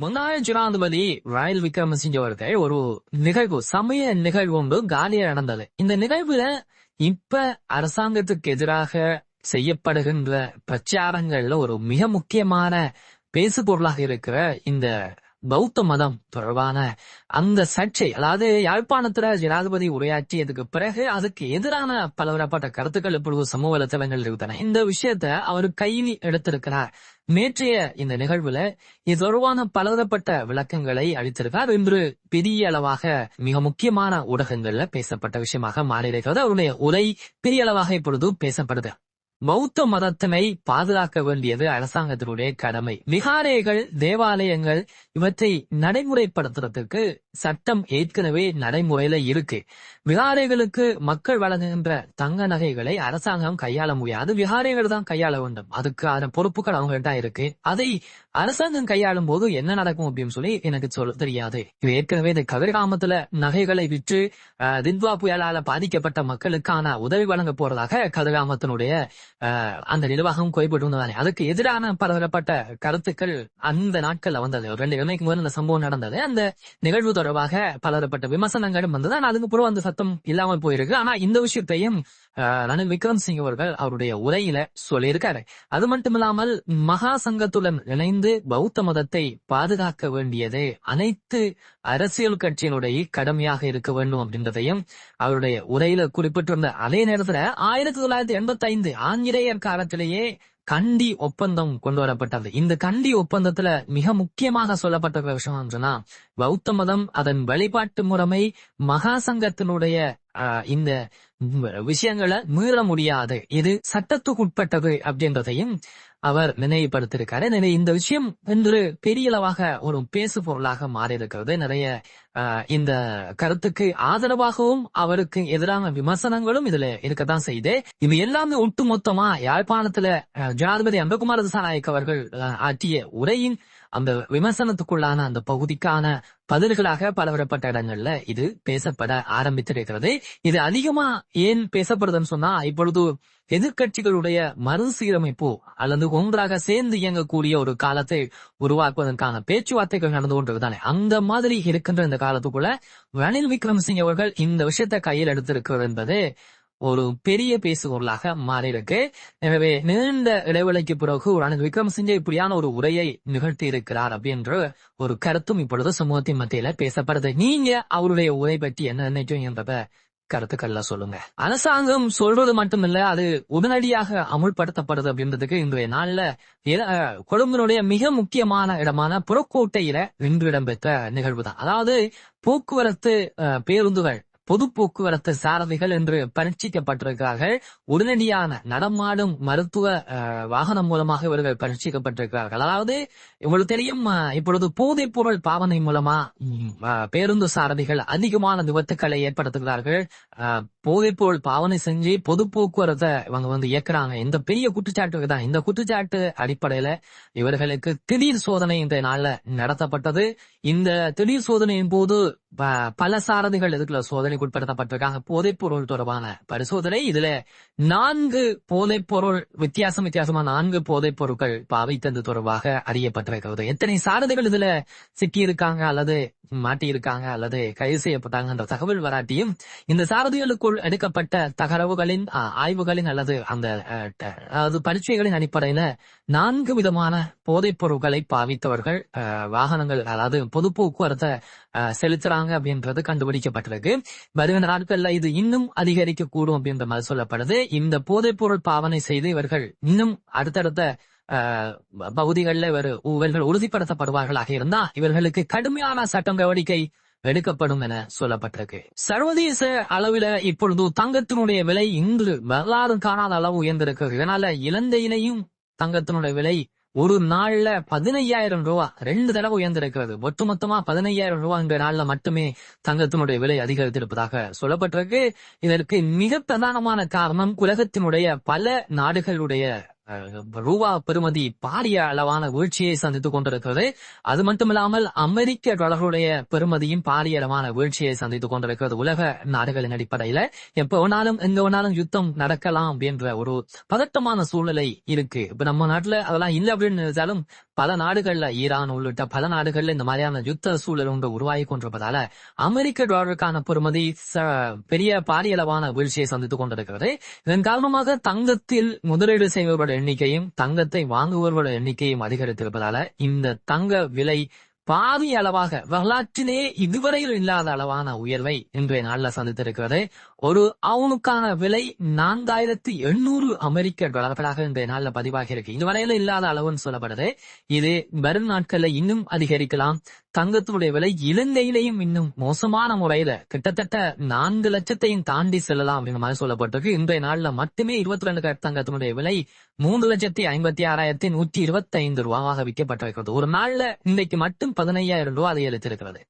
முன்னாள் ஜனாதிபதி ரயில் விக்ரமசிங்க ஒரு நிகழ்வு சமய நிகழ்வு ஒன்று காலியா நடந்தது. இந்த நிகழ்வுல இப்ப அரசாங்கத்துக்கு எதிராக செய்யப்படுகின்ற பிரச்சாரங்கள்ல ஒரு மிக முக்கியமான பேசு பொருளாக இருக்கிற இந்த பௌத்த மதம் தொடர்பான அந்த சர்ச்சை அதாவது யாழ்ப்பாணத்துல ஜனாதிபதி உரையாற்றியதுக்கு பிறகு அதுக்கு எதிரான பலவரப்பட்ட கருத்துக்கள் இப்பொழுது சமூக வலைத்தளங்கள் இருந்தன இந்த விஷயத்த அவர் கையில் எடுத்திருக்கிறார். நேற்றைய இந்த நிகழ்வுல இது தொடர்பான பலதரப்பட்ட விளக்கங்களை அளித்திருக்கார் இன்று பெரிய அளவாக மிக முக்கியமான ஊடகங்கள்ல பேசப்பட்ட விஷயமாக மாறியிருக்கிறது. அவருடைய உரை பெரிய அளவாக இப்பொழுது பேசப்படுது. பௌத்த மதத்தினை பாதுகாக்க வேண்டியது அரசாங்கத்தினுடைய கடமை. விகாரைகள் தேவாலயங்கள் இவற்றை நடைமுறைப்படுத்துறதுக்கு சட்டம் ஏற்கனவே நடைமுறையில இருக்கு. விகாரைகளுக்கு மக்கள் வழங்குகின்ற தங்க நகைகளை அரசாங்கம் கையாள முடியாது. விகாரைகள் தான் கையாள வேண்டும். அதுக்கான பொறுப்புகள் அவங்கள்ட்ட இருக்கு. அதை அரசாங்கம் கையாளும் போது என்ன நடக்கும் அப்படின்னு சொல்லி எனக்கு சொல்ல தெரியாது. இது ஏற்கனவே இந்த கதிர்காமத்துல நகைகளை விற்று தின்வா புயலால பாதிக்கப்பட்ட மக்களுக்கான உதவி வழங்க போறதாக கதிர்காமத்தினுடைய அந்த நிர்வாகம் குறிப்பிட்டிருந்ததானே அதுக்கு எதிரான பலதரப்பட்ட கருத்துக்கள் அந்த நாட்கள்ல வந்தது. ஒரு ரெண்டு கிழமைக்கு முதல் இந்த சம்பவம் நடந்தது. அந்த நிகழ்வு தொடர்பாக பலதரப்பட்ட விமர்சனங்களும் வந்தது. ஆனா அதுக்கப்புறம் அந்த சத்தம் இல்லாமல் போயிருக்கு. ஆனா இந்த விஷயத்தையும் ரணில் விக்ரம் சிங் அவர்கள் அவருடைய உரையில சொல்லியிருக்காரு. அது மட்டும் இல்லாமல் மகா சங்கத்துடன் இணைந்து பௌத்த மதத்தை பாதுகாக்க வேண்டியது அனைத்து அரசியல் கட்சியினுடைய கடமையாக இருக்க வேண்டும் அப்படின்றதையும் அவருடைய உரையில குறிப்பிட்டிருந்த அதே நேரத்துல ஆயிரத்தி தொள்ளாயிரத்தி எண்பத்தி ஐந்து ஆங்கிலேயர் காலத்திலேயே கண்டி ஒப்பந்தம் கொண்டு வரப்பட்டது இந்த கண்டி ஒப்பந்தத்துல மிக முக்கியமாக சொல்லப்பட்ட ஒரு விஷயம் சொன்னா பௌத்த மதம் அதன் வழிபாட்டு முறைமை மகா சங்கத்தினுடைய ஆஹ், இந்த விஷயங்களை மீற முடியாது. இது சட்டத்துக்குட்பட்டது அப்படின்றதையும் அவர் நினைவுபடுத்திருக்காரு. நினை இந்த விஷயம் என்று பெரிய அளவாக ஒரு பேசு பொருளாக மாறி இருக்கிறது நிறைய ஆஹ், இந்த கருத்துக்கு ஆதரவாகவும் அவருக்கு எதிரான விமர்சனங்களும் இதுல இருக்கத்தான் செய்து. இது எல்லாமே ஒட்டுமொத்தமா யாழ்ப்பாணத்துல ஜனாதிபதி அன்பகுமார் திசாநாயக் அவர்கள் ஆற்றிய உரையின் அந்த விமர்சனத்துக்குள்ளான அந்த பகுதிக்கான பதில்களாக பலவரப்பட்ட இடங்கள்ல இது பேசப்பட ஆரம்பித்திருக்கிறது. இது அதிகமா ஏன் பேசப்படுதுன்னு சொன்னா இப்பொழுது எதிர்க்கட்சிகளுடைய மறுசீரமைப்பு அல்லது ஒன்றாக சேர்ந்து இயங்கக்கூடிய ஒரு காலத்தை உருவாக்குவதற்கான பேச்சுவார்த்தைகள் நடந்து கொண்டிருந்தானே அந்த மாதிரி இருக்கின்ற இந்த காலத்துக்குள்ள ரணில் விக்ரமசிங்க அவர்கள் இந்த விஷயத்தை கையில் எடுத்திருக்கிறது என்பது ஒரு பெரிய பேசுபொருளாக மாறியிருக்கு. எனவே நீண்ட இடைவெளிக்கு பிறகு ரணில் விக்ரமசிங்கே இப்படியான ஒரு உரையை நிகழ்த்தி இருக்கிறார் அப்படின்ற ஒரு கருத்தும் இப்பொழுது சமூகத்தின் மத்தியில பேசப்படுது. நீங்க அவருடைய உரை பற்றி என்ன நினைக்கிறீங்கன்றத கருத்துக்கள்ல சொல்லுங்க. அரசாங்கம் சொல்றது மட்டுமில்ல அது உடனடியாக அமுல்படுத்தப்படுது அப்படின்றதுக்கு இன்றைய நாள்ல கொழும்பினுடைய மிக முக்கியமான இடமான புறக்கோட்டையில இன்று இடம்பெற்ற நிகழ்வு தான் அதாவது போக்குவரத்து அஹ், பேருந்துகள் பொது போக்குவரத்து சாரதிகள் என்று பரீட்சிக்கப்பட்டிருக்கிறார்கள். உடனடியான நடமாடும் மருத்துவ வாகனம் மூலமாக இவர்கள் பரீட்சிக்கப்பட்டிருக்கிறார்கள். அதாவது உங்களுக்கு தெரியும் இப்பொழுது போதைப் பொருள் பாவனை மூலமா பேருந்து சாரதிகள் அதிகமான விபத்துக்களை ஏற்படுத்துகிறார்கள். அஹ், போதைப் பொருள் பாவனை செஞ்சு பொது போக்குவரத்தை இவங்க வந்து இயக்குறாங்க. இந்த பெரிய குற்றச்சாட்டு தான். இந்த குற்றச்சாட்டு அடிப்படையில இவர்களுக்கு திடீர் சோதனை இந்த நாள்ல நடத்தப்பட்டது. இந்த திடீர் சோதனையின் போது பல சாரதிகள் இதுக்குள்ள சோதனை உட்படுத்தப்பட்டிருக்காங்க. போதைப் பொருள் தொடர்பான பரிசோதனை. இதுல நான்கு போதைப் பொருள் வித்தியாசம் வித்தியாசமா நான்கு போதைப் பொருட்கள் பாவித்தது தொடர்பாக அறியப்பட்டிருக்கிறது. எத்தனை சாரதிகள் இதுல சிக்கி இருக்காங்க அல்லது மாட்டி இருக்காங்க அல்லது கைது செய்யப்பட்டாங்க அந்த தகவல் வராட்டியும் இந்த சாரதிகளுக்குள் எடுக்கப்பட்ட தகரவுகளின் ஆய்வுகளின் அல்லது அந்த அதாவது பரீட்சைகளின் அடிப்படையில நான்கு விதமான போதைப் பொருட்களை பாவித்தவர்கள் வாகனங்கள் அதாவது பொது போக்குவரத்தை செலுத்துறாங்க அப்படின்றது கண்டுபிடிக்கப்பட்டிருக்கு. வருகிற நாட்கள்ல இது இன்னும் அதிகரிக்க கூடும் அப்படின்ற மாதிரி சொல்லப்படுது. இந்த போதைப் பொருள் பாவனை செய்து இவர்கள் இன்னும் அடுத்தடுத்த பகுதிகளில் இவர் இவர்கள் உறுதிப்படுத்தப்படுவார்களாக இருந்தா இவர்களுக்கு கடுமையான சட்டம் நடவடிக்கை எடுக்கப்படும் என சொல்லப்பட்டிருக்கு. சர்வதேச அளவில இப்பொழுது தங்கத்தினுடைய விலை இன்று வரலாறு காணாத அளவு உயர்ந்திருக்கு இதனால இலந்தையிலையும் தங்கத்தினுடைய விலை ஒரு நாள்ல பதினையாயிரம் ரூபா ரெண்டு தடவை உயர்ந்திருக்கிறது. ஒட்டுமொத்தமா பதினையாயிரம் ரூபா என்ற நாள்ல மட்டுமே தங்கத்தினுடைய விலை அதிகரித்திருப்பதாக சொல்லப்பட்டிருக்கு. இதற்கு மிக பிரதானமான காரணம் உலகத்தினுடைய பல நாடுகளுடைய ரூபா பெறுமதி பாரிய அளவான வீழ்ச்சியை சந்தித்துக் கொண்டிருக்கிறது. அது மட்டுமில்லாமல் அமெரிக்க டாலருடைய பெறுமதியும் பாரிய அளவான வீழ்ச்சியை சந்தித்துக் கொண்டிருக்கிறது உலக நாடுகளின் அடிப்படையில. எப்ப வேணாலும் எங்க வேணாலும் யுத்தம் நடக்கலாம் அப்படின்ற ஒரு பதட்டமான சூழ்நிலை இருக்கு. இப்ப நம்ம நாட்டுல அதெல்லாம் இல்லை அப்படின்னு நினைச்சாலும் பல நாடுகள்ல ஈரான் உள்ளிட்ட பல நாடுகள்ல இந்த மாதிரியான யுத்த சூழல் ஒன்று உருவாகி கொண்டிருப்பதால அமெரிக்க டாலருக்கான பெறுமதி ச- பெரிய பாரிய அளவான வீழ்ச்சியை சந்தித்துக் கொண்டிருக்கிறது. இதன் காரணமாக தங்கத்தில் முதலீடு செய்பவர்களுடைய எண்ணிக்கையும் தங்கத்தை வாங்குவோர்களோட எண்ணிக்கையும் அதிகரித்திருப்பதால இந்த தங்க விலை பாதி அளவாக வரலாற்றிலேயே இதுவரையில் இல்லாத அளவான உயர்வை இன்றைய நாளில் சந்தித்திருக்கிறது. ஒரு அவுனுக்கான விலை நான்காயிரத்தி எண்ணூறு அமெரிக்க டாலர்களாக இன்றைய நாள்ல பதிவாகி இருக்கு. இதுவரையில இல்லாத அளவுன்னு சொல்லப்படுது. இது வரும் நாட்கள்ல இன்னும் அதிகரிக்கலாம். தங்கத்தினுடைய விலை இலங்கையிலையும் இன்னும் மோசமான முறையில கிட்டத்தட்ட நான்கு லட்சத்தையும் தாண்டி செல்லலாம் அப்படின்னு மாதிரி சொல்லப்பட்டிருக்கு. இன்றைய நாள்ல மட்டுமே இருபத்தி ரெண்டு கேரட் தங்கத்தினுடைய விலை மூன்று லட்சத்தி ஐம்பத்தி ஆறாயிரத்தி நூற்றி இருபத்தி ஐந்து ரூபாவாக விற்கப்பட்டிருக்கிறது. ஒரு நாள்ல இன்றைக்கு மட்டும் பதினையாயிரம் ரூபாய் அதிகரித்திருக்கிறது.